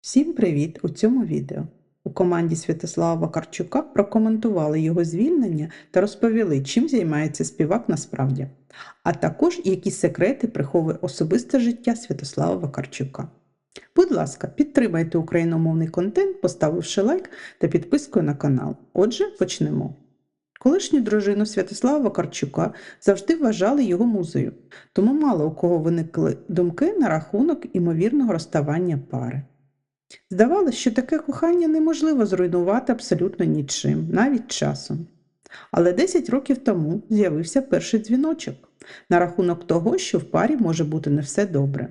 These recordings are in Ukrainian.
Всім привіт! У цьому відео. У команді Святослава Вакарчука прокоментували його звільнення та розповіли, чим займається співак насправді, а також які секрети приховує особисте життя Святослава Вакарчука. Будь ласка, підтримайте україномовний контент, поставивши лайк та підпискою на канал. Отже, почнемо. Колишню дружину Святослава Вакарчука завжди вважали його музою, тому мало у кого виникли думки на рахунок імовірного розставання пари. Здавалося, що таке кохання неможливо зруйнувати абсолютно нічим, навіть часом. Але 10 років тому з'явився перший дзвіночок на рахунок того, що в парі може бути не все добре,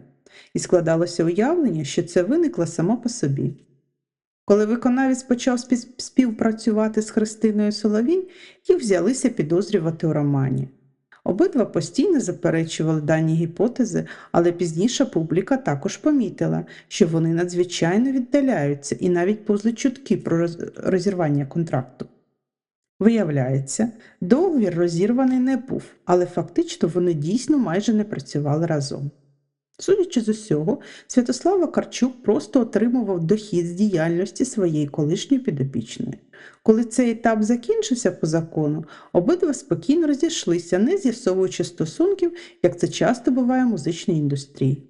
і складалося уявлення, що це виникло само по собі. Коли виконавець почав співпрацювати з Христиною Соловій, їх взялися підозрювати у романі. Обидва постійно заперечували дані гіпотези, але пізніше публіка також помітила, що вони надзвичайно віддаляються і навіть повзли чутки про розірвання контракту. Виявляється, договір розірваний не був, але фактично вони дійсно майже не працювали разом. Судячи з усього, Святослав Вакарчук просто отримував дохід з діяльності своєї колишньої підопічної. Коли цей етап закінчився по закону, обидва спокійно розійшлися, не з'ясовуючи стосунків, як це часто буває в музичній індустрії.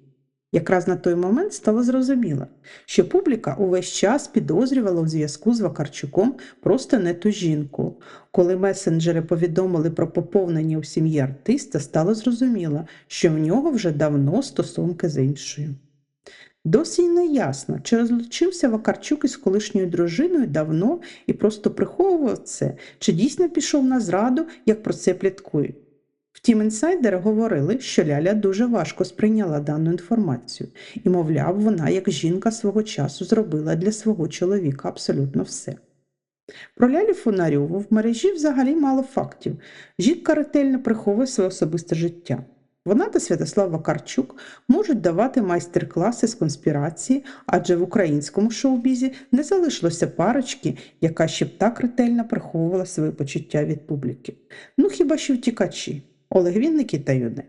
Якраз на той момент стало зрозуміло, що публіка увесь час підозрювала у зв'язку з Вакарчуком просто не ту жінку. Коли месенджери повідомили про поповнення у сім'ї артиста, стало зрозуміло, що в нього вже давно стосунки з іншою. Досі не ясно, чи розлучився Вакарчук із колишньою дружиною давно і просто приховував це, чи дійсно пішов на зраду, як про це пліткують. Втім, інсайдери говорили, що Ляля дуже важко сприйняла дану інформацію, і, мовляв, вона, як жінка свого часу, зробила для свого чоловіка абсолютно все. Про Лялю Фонарьову в мережі взагалі мало фактів. Жінка ретельно приховує своє особисте життя. Вона та Святослав Вакарчук можуть давати майстер-класи з конспірації, адже в українському шоу-бізі не залишилося парочки, яка ще б так ретельно приховувала свої почуття від публіки. Ну хіба що втікачі Олег Вінник та Юне.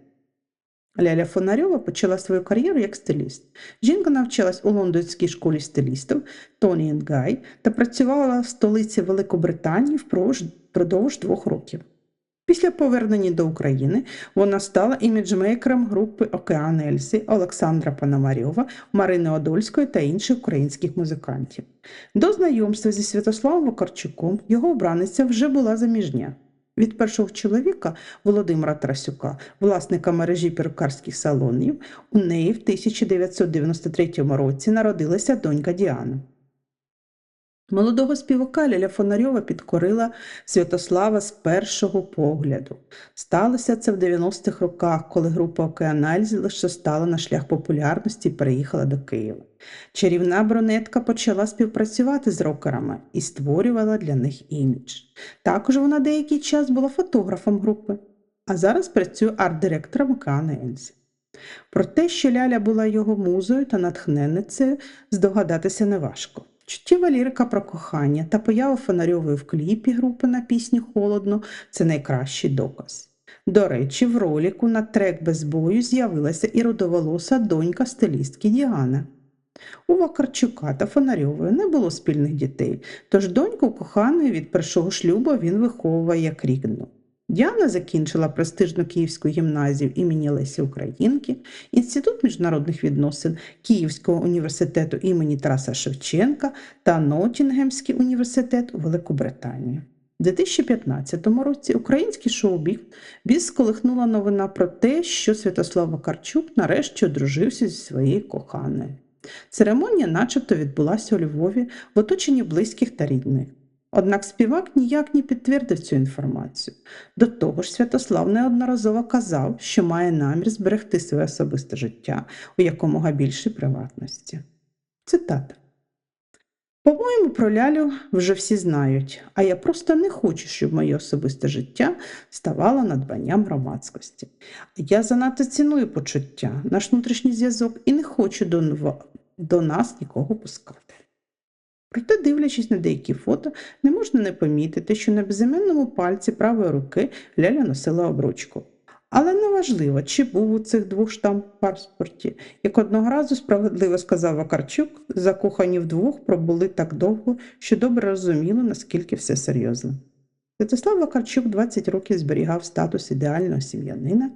Ляля Фонарьова почала свою кар'єру як стиліст. Жінка навчалась у лондонській школі стилістів Тоні Гай та працювала в столиці Великобританії впродовж двох років. Після повернення до України вона стала іміджмейкером групи Океан Ельзи Олександра Пономарьова, Марини Одольської та інших українських музикантів. До знайомства зі Святославом Вакарчуком його обраниця вже була заміжня. Від першого чоловіка Володимира Трасюка, власника мережі перукарських салонів, у неї в 1993 році народилася донька Діана. Молодого співака Ляля Фонарьова підкорила Святослава з першого погляду. Сталося це в 90-х роках, коли група Океанальзі лише стала на шлях популярності і переїхала до Києва. Чарівна брюнетка почала співпрацювати з рокерами і створювала для них імідж. Також вона деякий час була фотографом групи, а зараз працює арт-директором Океана. Про те, що Ляля була його музою та натхненницею, здогадатися неважко. Чуттєва лірика про кохання та поява Фонарьової в кліпі групи на пісні Холодно це найкращий доказ. До речі, в роліку на трек без бою з'явилася і родоволоса донька стилістки Діана. У Вакарчука та Фонарьової не було спільних дітей, тож доньку коханої від першого шлюбу він виховуває як рідну. Діана закінчила престижну Київську гімназію імені Лесі Українки, Інститут міжнародних відносин Київського університету імені Тараса Шевченка та Ноттінгемський університет у Великобританії. У 2015 році український шоу-біз біз сколихнула новина про те, що Святослав Вакарчук нарешті одружився зі своєю коханою. Церемонія начебто відбулася у Львові в оточенні близьких та рідних. Однак співак ніяк не підтвердив цю інформацію. До того ж, Святослав неодноразово казав, що має намір зберегти своє особисте життя у якомога більшій приватності. Цитата. По-моєму, про Лялю вже всі знають, а я просто не хочу, щоб моє особисте життя ставало надбанням громадськості. Я занадто ціную почуття, наш внутрішній зв'язок і не хочу до, до нас нікого пускати. Проте, дивлячись на деякі фото, не можна не помітити, що на безіменному пальці правої руки Ляля носила обручку. Але неважливо, чи був у цих двох штамп паспорті. Як одного разу справедливо сказав Вакарчук, закохані вдвох пробули так довго, що добре розуміли, наскільки все серйозно. Святослав Вакарчук 20 років зберігав статус ідеального сім'янина,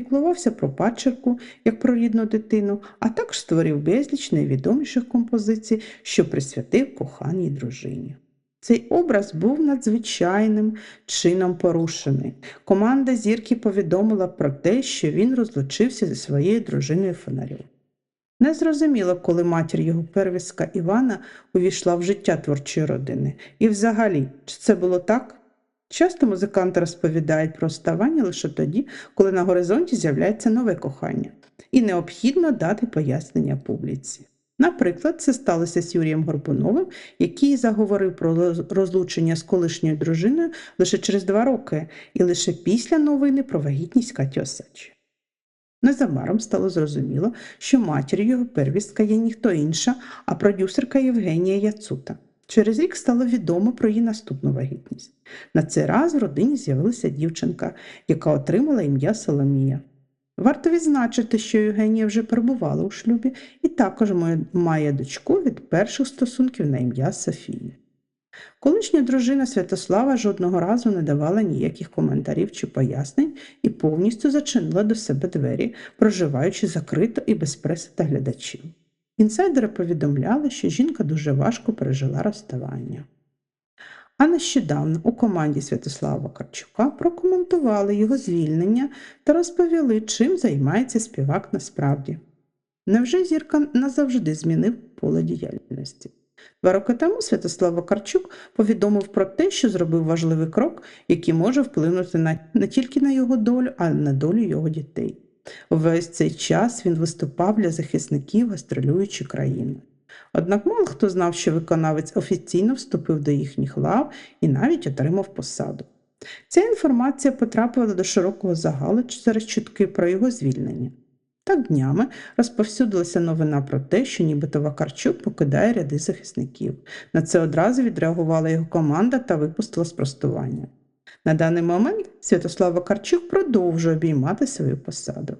піклувався про падчерку, як про рідну дитину, а також створив безліч найвідоміших композицій, що присвятив коханій дружині. Цей образ був надзвичайним чином порушений. Команда зірки повідомила про те, що він розлучився зі своєю дружиною Фонарьов. Незрозуміло, коли матір його первістка Івана увійшла в життя творчої родини. І взагалі, чи це було так? Часто музиканти розповідають про розставання лише тоді, коли на горизонті з'являється нове кохання, і необхідно дати пояснення публіці. Наприклад, це сталося з Юрієм Горбуновим, який заговорив про розлучення з колишньою дружиною лише через два роки, і лише після новини про вагітність Каті Осадчої. Незабаром стало зрозуміло, що матір'ю його первістка є ніхто інша, а продюсерка Євгенія Яцута. Через рік стало відомо про її наступну вагітність. На цей раз в родині з'явилася дівчинка, яка отримала ім'я Соломія. Варто відзначити, що Євгенія вже перебувала у шлюбі і також має- дочку від перших стосунків на ім'я Софія. Колишня дружина Святослава жодного разу не давала ніяких коментарів чи пояснень і повністю зачинила до себе двері, проживаючи закрито і без преси та глядачів. Інсайдери повідомляли, що жінка дуже важко пережила розставання. А нещодавно у команді Святослава Вакарчука прокоментували його звільнення та розповіли, чим займається співак насправді. Невже зірка назавжди змінив поле діяльності? Два роки тому Святослав Вакарчук повідомив про те, що зробив важливий крок, який може вплинути на, не тільки на його долю, а й на долю його дітей. Увесь цей час він виступав для захисників, гастролюючи країною. Однак мало хто знав, що виконавець офіційно вступив до їхніх лав і навіть отримав посаду. Ця інформація потрапила до широкого загалу через чутки про його звільнення. Так днями розповсюдилася новина про те, що нібито Вакарчук покидає ряди захисників. На це одразу відреагувала його команда та випустила спростування. На даний момент Святослав Вакарчук продовжує обіймати свою посаду.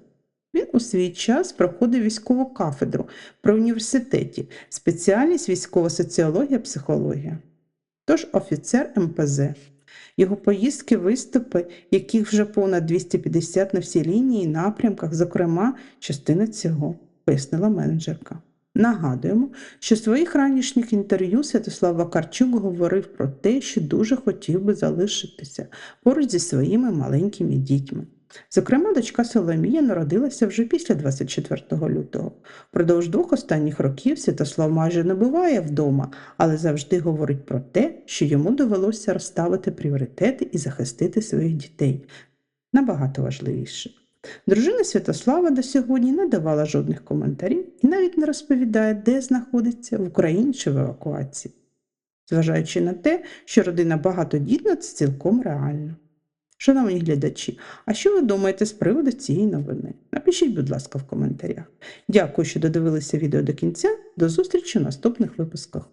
Він у свій час проходив військову кафедру при університеті, спеціальність військова соціологія, психологія. Тож офіцер МПЗ. Його поїздки, виступи, яких вже понад 250 на всій лінії і напрямках, зокрема, частина цього, пояснила менеджерка. Нагадуємо, що в своїх ранішніх інтерв'ю Святослав Вакарчук говорив про те, що дуже хотів би залишитися поруч зі своїми маленькими дітьми. Зокрема, дочка Соломія народилася вже після 24 лютого. Впродовж двох останніх років Святослав майже не буває вдома, але завжди говорить про те, що йому довелося розставити пріоритети і захистити своїх дітей. Набагато важливіше. Дружина Святослава до сьогодні не давала жодних коментарів і навіть не розповідає, де знаходиться в Україні чи в евакуації. Зважаючи на те, що родина багатодітна, це цілком реально. Шановні глядачі, а що ви думаєте з приводу цієї новини? Напишіть, будь ласка, в коментарях. Дякую, що додивилися відео до кінця. До зустрічі в наступних випусках.